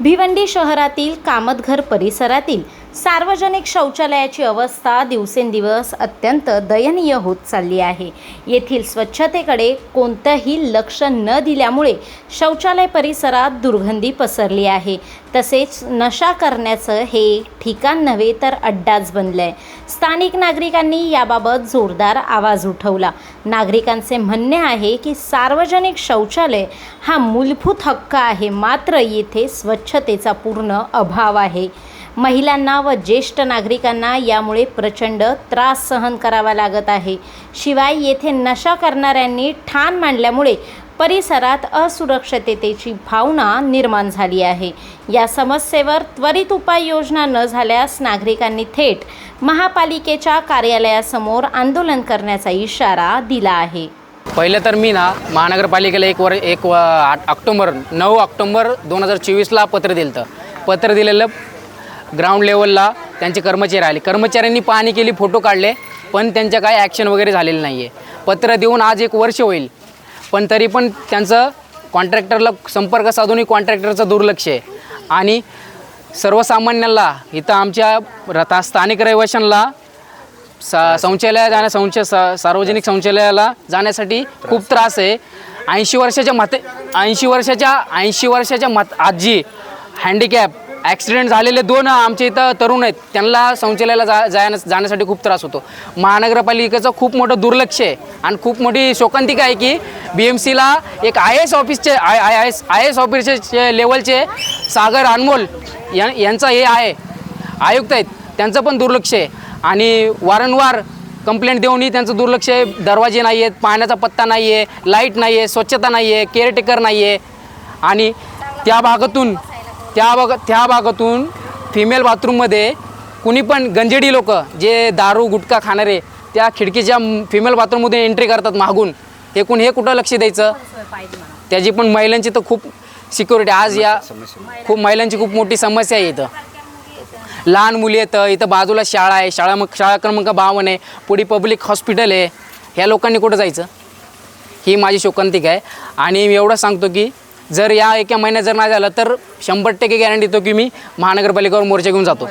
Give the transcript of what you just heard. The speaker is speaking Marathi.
भिवंडी शहरातील कामतघर परिसरातील सार्वजनिक शौचालयाची अवस्था दिवसेंदिवस अत्यंत दयनीय होत चालली आहे. येथील स्वच्छतेकडे कोणतंही लक्ष न दिल्यामुळे शौचालय परिसरात दुर्गंधी पसरली आहे. तसेच नशा करण्याचं हे ठिकाण नव्हे तर अड्डाच बनलं आहे स्थानिक नागरिकांनी याबाबत जोरदार आवाज उठवला. नागरिकांचे म्हणणे आहे की सार्वजनिक शौचालय हा मूलभूत हक्क आहे. मात्र येथे स्वच्छतेचा पूर्ण अभाव आहे. महिलांना व ज्येष्ठ नागरिकांना यामुळे प्रचंड त्रास सहन करावा लागत आहे. शिवाय येथे नशा करणाऱ्यांनी ठाण मांडल्यामुळे परिसरात असुरक्षिततेची भावना निर्माण झाली आहे. या समस्येवर त्वरित उपाययोजना न झाल्यास नागरिकांनी थेट महापालिकेच्या कार्यालयासमोर आंदोलन करण्याचा इशारा दिला आहे. पहिलं तर मी ना महानगरपालिकेला एक वर एक व- आठ नऊ ऑक्टोबर दोन हजार चोवीसला पत्र दिलं होतं. पत्र दिलेलं ग्राउंड लेवलला त्यांचे कर्मचारी आले कर्मचाऱ्यांनी पाहणी केली फोटो काढले पण त्यांच्या काही ॲक्शन वगैरे झालेलं नाही आहे पत्र देऊन आज एक वर्ष होईल. पण तरी पण त्यांचं कॉन्ट्रॅक्टरला संपर्क साधूनही कॉन्ट्रॅक्टरचं दुर्लक्ष आहे. आणि सर्वसामान्यांना इथं आमच्या रथा स्थानिक रहिवाशांना सा शौचालयात जाण्या शौच सा सार्वजनिक शौचालयाला जाण्यासाठी खूप त्रास आहे. ऐंशी वर्षाच्या माते ऐंशी वर्षाच्या ऐंशी वर्षाच्या मात आजी हँडिकॅप ॲक्सिडेंट झालेले दोन आमच्या इथं तरुण आहेत. त्यांना शौचालयाला जा जाण्या जाण्यासाठी खूप त्रास होतो. महानगरपालिकेचं खूप मोठं दुर्लक्ष आहे. आणि खूप मोठी शोकांतिका आहे की बी एम सीला एक आय एस ऑफिसचे I I S I S ऑफिसचे लेवलचे सागर अनमोल या यांचा हे आहे. आयुक्त आहेत. त्यांचं पण दुर्लक्ष आहे. आणि वारंवार कंप्लेंट देऊनही त्यांचं दुर्लक्ष आहे. दरवाजे नाही आहेत पाण्याचा पत्ता नाही आहे लाइट नाही आहे स्वच्छता नाही आहे केअरटेकर नाही आहे. आणि त्या भागातून त्या भाग त्या भागातून फिमेल बाथरूममध्ये कुणी पण गंजेडी लोक जे दारू गुटखा खाणारे त्या खिडकीच्या फिमेल बाथरूममध्ये एंट्री करतात मागून. हे कोण हे कुठं लक्ष द्यायचं? त्याची पण महिलांची तर खूप सिक्युरिटी आज या खूप महिलांची खूप मोठी समस्या आहे इथं. लहान मुली येतं इथं बाजूला शाळा आहे शाळा मग शाळा क्रमांक बावन आहे पुढे पब्लिक हॉस्पिटल आहे. ह्या लोकांनी कुठं जायचं? ही माझी शोकांतिक आहे. आणि मी एवढं सांगतो की जर या एका महिन्यात जर नाही झालं तर शंभर टक्के गॅरंटी देतो की मी महानगरपालिकेवर मोर्चा घेऊन जातो.